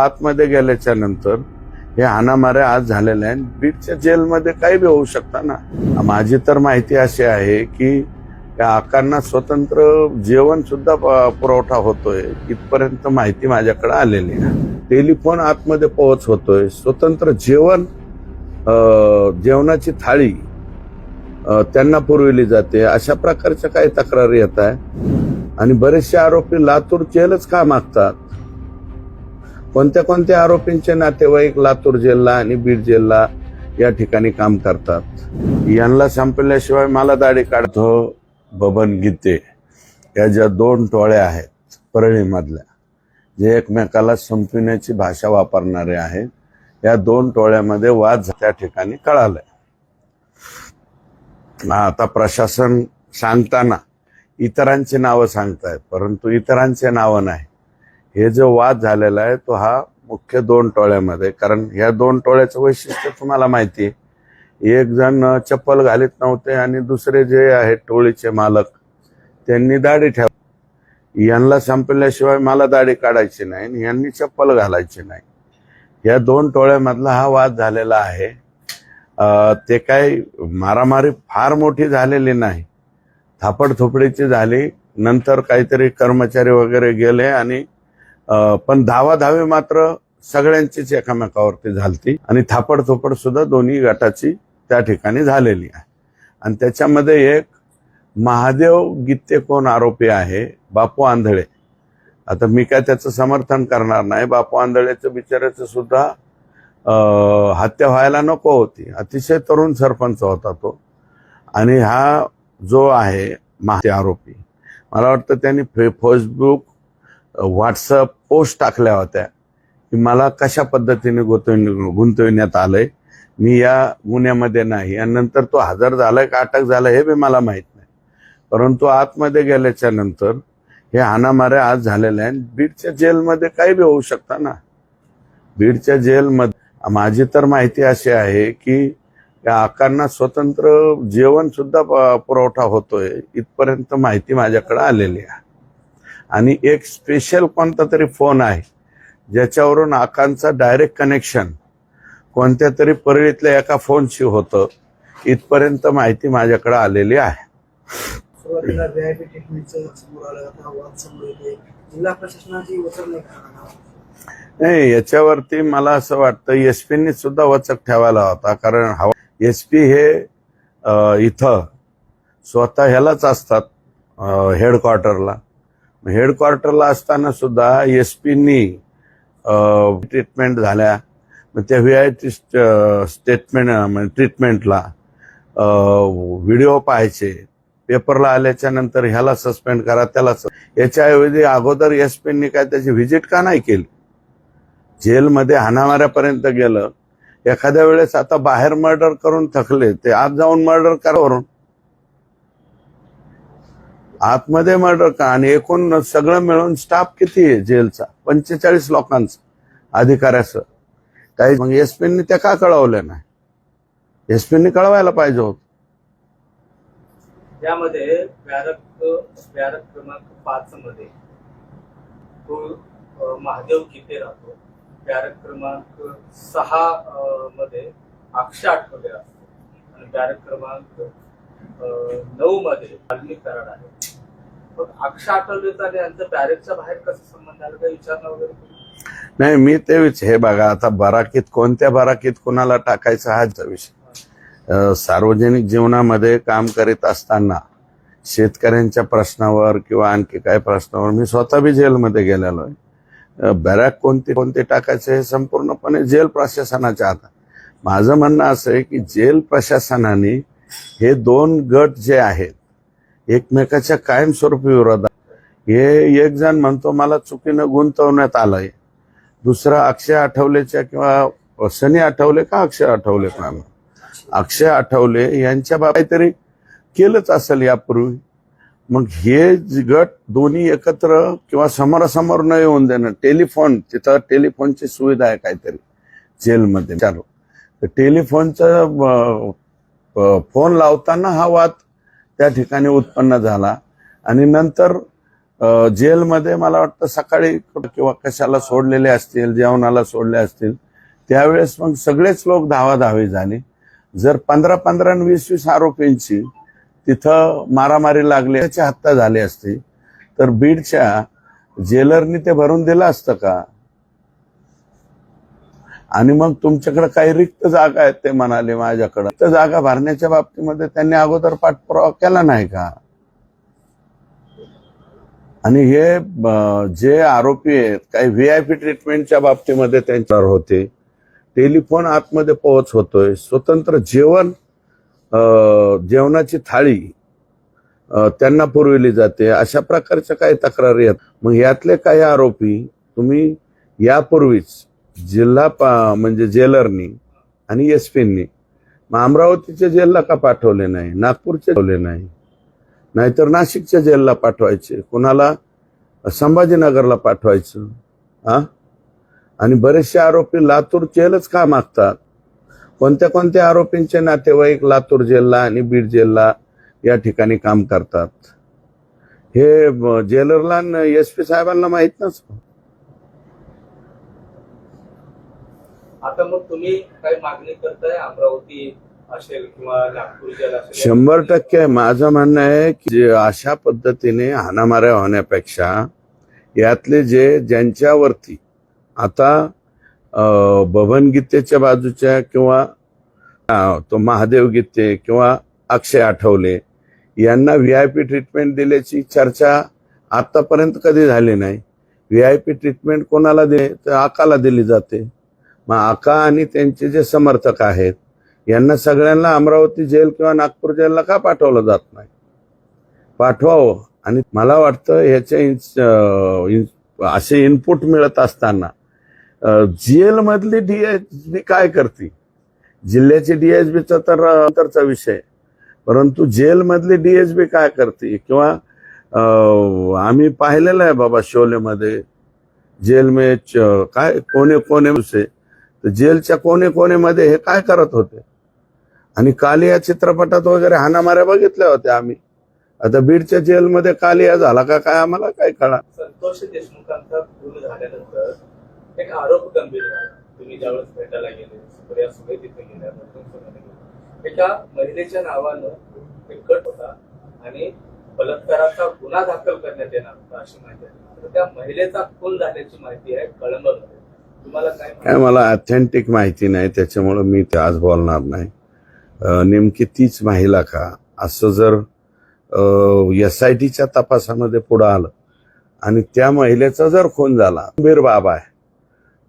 आतमध्ये गेल्याच्यानंतर हे हाणामाऱ्या आज झालेल्या आहेत. बीडच्या जेलमध्ये काही बी होऊ शकता ना. माझी तर माहिती अशी आहे की त्या आकांना स्वतंत्र जेवण सुद्धा पुरवठा होतोय. इथपर्यंत माहिती माझ्याकडे आलेली आहे. टेलिफोन आतमध्ये पोहोच होतोय. स्वतंत्र जेवण जेवणाची थाळी त्यांना पुरविली जाते. अशा प्रकारच्या काही तक्रारी येत आहे आणि बरेचसे आरोपी लातूर जेलच का मागतात? कोणत्या कोणत्या आरोपींचे नातेवाईक लातूर जिल्हा आणि बीड जिल्हा या ठिकाणी काम करतात? यांना संपल्याशिवाय मला दाढी काढतो बबन गीते. या ज्या दोन टोळ्या आहेत परळीमधल्या जे एकमेकाला संपविण्याची भाषा वापरणारे आहेत या दोन टोळ्यामध्ये वाद त्या ठिकाणी कळालाय. आता प्रशासन सांगताना इतरांची नावं सांगतायत परंतु इतरांचे नावं नाही. हे जो वाद झालेला आहे तो हा मुख्य दोन टोळ्यामध्ये. कारण ह्या दोन टोळ्याचं वैशिष्ट्य तुम्हाला माहिती आहे. एक जण चप्पल घालीत नव्हते आणि दुसरे जे आहेत टोळीचे मालक त्यांनी दाढी ठेव यांना संपल्याशिवाय मला दाढी काढायची नाही आणि यांनी चप्पल घालायची नाही. या दोन टोळ्यामधला हा वाद झालेला आहे. ते काय मारामारी फार मोठी झालेली नाही. थापडथोपडीची झाली. नंतर काहीतरी कर्मचारी वगैरे गेले आणि पण पण धावाधावी मात्र सगळ्यांचीच एकामेकावरती झालती. आणि थापडथोपड सुद्धा दोन्ही गटाची त्या ठिकाणी झालेली आहे. आणि त्याच्यामध्ये एक महादेव गीते कोण आरोपी आहे बापू आंधळे. आता मी काय त्याचं समर्थन करणार नाही. बापू आंधळेचं बिचाराचं सुद्धा हत्या व्हायला नको होती. अतिशय तरुण सरपंच होता तो. आणि हा जो आहे माहिती आरोपी. मला वाटतं त्यांनी फे फेसबुक व्हॉट्सअप पोस्ट टाकल्या होत्या की मला कशा पद्धतीने गुंतवून गुंतविण्यात आलंय? मी या गुन्ह्यामध्ये नाही. आणि नंतर तो हजर झालाय का अटक झालाय हे बी मला माहीत नाही. परंतु आतमध्ये गेल्याच्यानंतर हे हाणामाऱ्या आज झालेल्या आहेत. बीडच्या जेलमध्ये काही बी होऊ शकता ना. बीडच्या जेलमध्ये माझी तर माहिती अशी आहे की या आकांना स्वतंत्र जेवण सुद्धा प- पुरवठा होतोय. इथपर्यंत माहिती माझ्याकडे आलेली आहे. आणि एक स्पेशल कोणता तरी फोन आहे ज्याच्यावरून आकांचा डायरेक्ट कनेक्शन कोणत्या तरी परळीतल्या एका फोनशी होतं इथपर्यंत माहिती माझ्याकडे आलेली आहे. नाही याच्यावरती मला असं वाटतं एस पीनी सुद्धा वचक ठेवायला होता कारण हवा एस पी हे इथं स्वतः ह्यालाच असतात हेडक्वार्टरला हेडक्वार्टरला असताना सुद्धा एस पीनी ट्रीटमेंट झाल्या. मग त्या व्ही आय टी स्टेटमेंट ट्रीटमेंटला व्हिडिओ पाहायचे. पेपरला आल्याच्यानंतर ह्याला सस्पेंड करा त्याला स- याच्याऐवजी अगोदर एस पीनी काय त्याची व्हिजिट का नाही केली? जेलमध्ये हाणामाऱ्यापर्यंत गेलं. एखाद्या वेळेस आता बाहेर मर्डर करून थकले ते आत जाऊन मर्डर करा आतमध्ये मर्डर का? आणि एकूण सगळं मिळून स्टाफ किती आहे जेलचा? पंचेचाळीस लोकांचा अधिकाऱ्याचं. काही मग एसपींनी त्या का कळवलं नाही? एसपींनी कळवायला पाहिजे होत. त्यामध्ये बॅरक बॅरक क्रमांक पाच मध्ये तो महादेव किते राहतो. बॅरक क्रमांक सहा मध्ये अक्षय आठवले राहतो आणि बॅरक क्रमांक नऊ मध्ये वाल्मिक कराड आहे. अक्षय आठवले बाहेर कसं संबंध आला? काही वगैरे नाही मी ते विच हे बघा आता बराकीत कोणत्या बराकीत कोणाला टाकायचा हाच विषय. सार्वजनिक जीवनामध्ये काम करीत असताना शेतकऱ्यांच्या प्रश्नावर किंवा आणखी काय प्रश्नावर मी स्वतः बी जेलमध्ये गेलेलो आहे. अं, बॅरॅक कोणते कोणते टाकायचे हे संपूर्णपणे जेल प्रशासनाच्या हातात. माझं म्हणणं असं आहे की जेल प्रशासनाने हे दोन गट जे आहेत एकमेकाच्या कायमस्वरूपी विरोधात. हे एक जण म्हणतो मला चुकीनं गुंतवण्यात आलंय. दुसरा अक्षय आठवलेच्या किंवा सनी आठवले का अक्षय आठवले? का अक्षय आठवले यांच्या बाबत काहीतरी केलंच असेल यापूर्वी. मग हे गट दोन्ही एकत्र किंवा समोरासमोर न येऊन देणं टेलिफोन तिथं टेलिफोनची सुविधा आहे काहीतरी जेलमध्ये. चालू. तर टेलिफोनचा फोन लावताना हा वाद त्या ठिकाणी उत्पन्न झाला. आणि नंतर जेलमध्ये मला वाटतं सकाळी किंवा कशाला सोडलेले असतील जेवणाला सोडले असतील त्यावेळेस मग सगळेच लोक धावाधावी झाले. जर पंधरा पंधरा आणि वीस वीस आरोपींची तिथं मारामारी लागली त्याची हत्या झाली असती तर बीडच्या जेलरनी ते भरून दिलं असतं का? आणि मग तुमच्याकडे काही रिक्त जागा आहेत ते म्हणाले माझ्याकडे. रिक्त जागा भरण्याच्या बाबतीमध्ये त्यांनी अगोदर पाठपुरावा केला नाही का? आणि हे जे आरोपी आहेत काही व्ही आय पी ट्रीटमेंटच्या बाबतीमध्ये त्यांच्यावर होते. टेलिफोन आतमध्ये पोहोच होतोय. स्वतंत्र जेवण जेवणाची थाळी त्यांना पुरविली जाते. अशा प्रकारच्या काही तक्रारी आहेत. मग यातले काही आरोपी तुम्ही यापूर्वीच जिल्हा पा म्हणजे जेलरनी आणि एस पींनी मग अमरावतीच्या जेलला का पाठवले नाही? नागपूरचे ठेवले नाही. नाहीतर नाशिकच्या जेलला पाठवायचे. कुणाला? संभाजीनगरला पाठवायचं. हा आणि बरेचसे आरोपी लातूर जेलच का मागतात? कोणत्या कोणत्या आरोपींचे नातेवाईक लातूर जेलला आणि बीड जेलला या ठिकाणी काम करतात? हे जेलरला एस पी साहेबांना माहीत नसतं. आता मग तुम्ही काही मागणी करताय अमरावती असेल किंवा नागपूर शंभर टक्के माझं म्हणणं आहे की अशा पद्धतीने हाणामाऱ्या होण्यापेक्षा यातले जे ज्यांच्यावरती आता अं, गीतेच्या बाजूच्या किंवा तो महादेव गीते किंवा अक्षय आठवले यांना व्ही आय पी ट्रीटमेंट दिल्याची चर्चा आतापर्यंत कधी झाली नाही. व्ही आय पी ट्रीटमेंट कोणाला दे तर आकाला दिली जाते. मग आका आणि त्यांचे जे समर्थक आहेत यांना सगळ्यांना अमरावती जेल किंवा नागपूर जेलला का पाठवलं जात नाही? पाठवावं. आणि मला वाटतं ह्याचे इन्स- असे इनपुट मिळत असताना जेलमधली डी एच बी काय करते? जिल्ह्याची डी एच बीचा तर अंतरचा विषय. परंतु जेलमधली डी एच बी काय करते? किंवा आम्ही पाहिलेलं आहे बाबा शोलेमध्ये जेल में काय कोणे कोणे से तर जेलच्या कोणे कोणेमध्ये हे काय करत होते? आणि कालिया चित्रपटात वगैरे हाणामाऱ्या बघितल्या होत्या आम्ही. आता बीडच्या जेलमध्ये कालिया झाला का काय आम्हाला काय कळा संतोष देशमुखांचा खून झाल्यानंतर एक आरोप गंभीर झाला तुम्ही ज्यावेळेस भेटायला गेले सुप्रिया सुळे तिथे गेल्या एका महिलेच्या नावानं एक कट होता आणि बलात्काराचा गुन्हा दाखल करण्यात येणार होता अशी माहिती आहे. तर त्या महिलेचा खून झाल्याची माहिती आहे कळंबमध्ये. काय मला ऑथेंटिक माहिती नाही त्याच्यामुळं मी ते आज बोलणार नाही. नेमकी तीच महिला का? असं जर एस आय टीच्या तपासामध्ये पुढं आलं आणि त्या महिलेचा जर खून झाला गंभीर बाब आहे.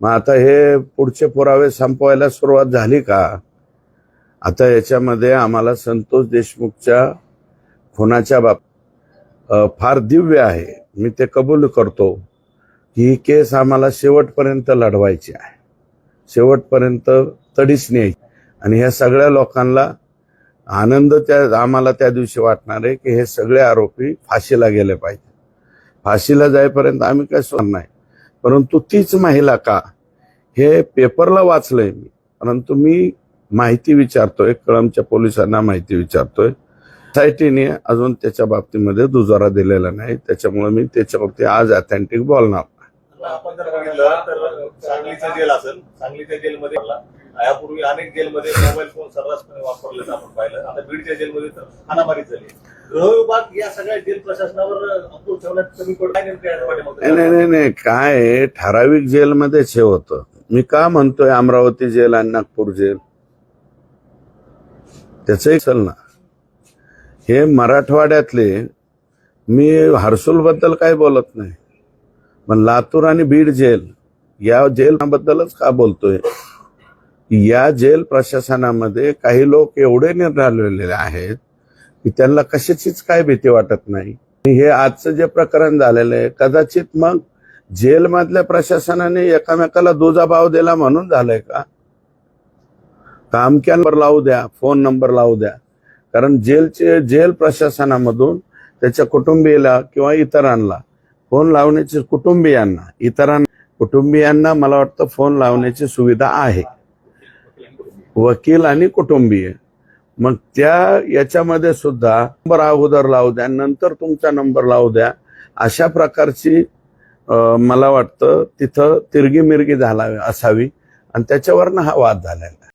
मग आता हे पुढचे पुरावे संपवायला सुरुवात झाली का? आता याच्यामध्ये आम्हाला संतोष देशमुखच्या खुनाच्या बाब फार दिव्य आहे. मी ते कबूल करतो. ही केस आम्हाला शेवटपर्यंत लढवायची आहे. शेवटपर्यंत तडीच न्यायची. आणि ह्या सगळ्या लोकांना आनंद त्या आम्हाला त्या दिवशी वाटणार आहे की हे सगळे आरोपी फाशीला गेले पाहिजे. फाशीला जाईपर्यंत आम्ही काय सोडणार नाही. परंतु तीच महिला का? हे पेपरला वाचलंय मी. परंतु मी माहिती विचारतोय कळमच्या पोलिसांना माहिती विचारतोय. सोसायटीने अजून त्याच्या बाबतीमध्ये दुजोरा दिलेला नाही. त्याच्यामुळे मी त्याच्यावरती आज ऑथेंटिक बोलणार. आपण जर बघितलं तर सांगलीचं जेल असेल. सांगलीच्या जेलमध्ये यापूर्वी अनेक जेलमध्ये मोबाईल फोन सर्रासपणे वापरले आपण पाहिलं. आता बीडच्या जेलमध्ये तर हानामारी झाली. गृह विभाग या सगळ्या जेल प्रशासनावर अंकुश ठेवण्यात कमी पडत काय नाही नाही नाही काय ठराविक जेलमध्येच हे होतं. मी का म्हणतोय अमरावती जेल आणि नागपूर जेल? त्याचंही चल ना हे मराठवाड्यातले मी हर्सूल बद्दल काही बोलत नाही. पण लातूर आणि बीड जेल या जेलबद्दलच का बोलतोय? या जेल प्रशासनामध्ये काही लोक एवढे निर्णालेले आहेत की त्यांना कशाचीच काय भीती वाटत नाही. हे आजचं जे प्रकरण झालेलं आहे कदाचित मग जेलमधल्या प्रशासनाने एकामेकाला दुजाभाव दिला म्हणून झालंय का? कामक्या नंबर लावू द्या फोन नंबर लावू द्या. कारण जेलचे जेल प्रशासनामधून त्याच्या कुटुंबियाला किंवा इतरांना फोन लावण्याची कुटुंबियांना इतरांना कुटुंबियांना मला वाटतं फोन लावण्याची सुविधा आहे. वकील आणि कुटुंबीय. मग त्या याच्यामध्ये सुद्धा नंबर अगोदर लावू द्या नंतर तुमचा नंबर लावू द्या. अशा प्रकारची मला वाटतं तिथं तिरगी मिरगी झाला असावी आणि त्याच्यावरनं हा वाद झालेला आहे.